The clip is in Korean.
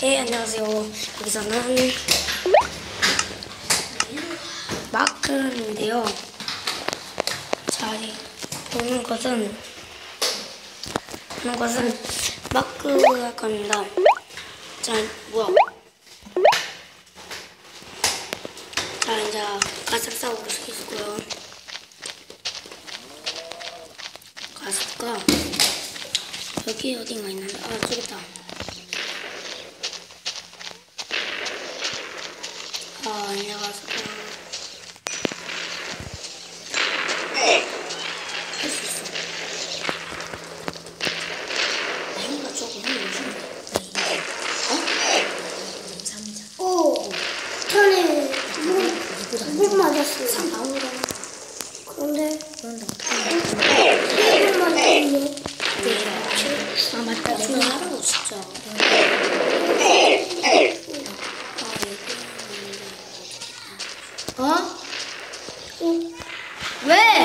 네, 안녕하세요. 여기서는 마크인데요. 자, 이 보는 것은 보는 것은 마크 할 겁니다. 자, 뭐야? 자, 이제 가삭사고를 시키고요. 가삭가 여기 어딘가 있는데 아 저기 있다. 아, 이제 가삭가 할 수 있어. 행이가 조금 힘들지. 오, 전에 물, 물 맞았어요. 상 나오잖아. 그런데 그런데 아 맞다 내가 하라고 진짜? 어?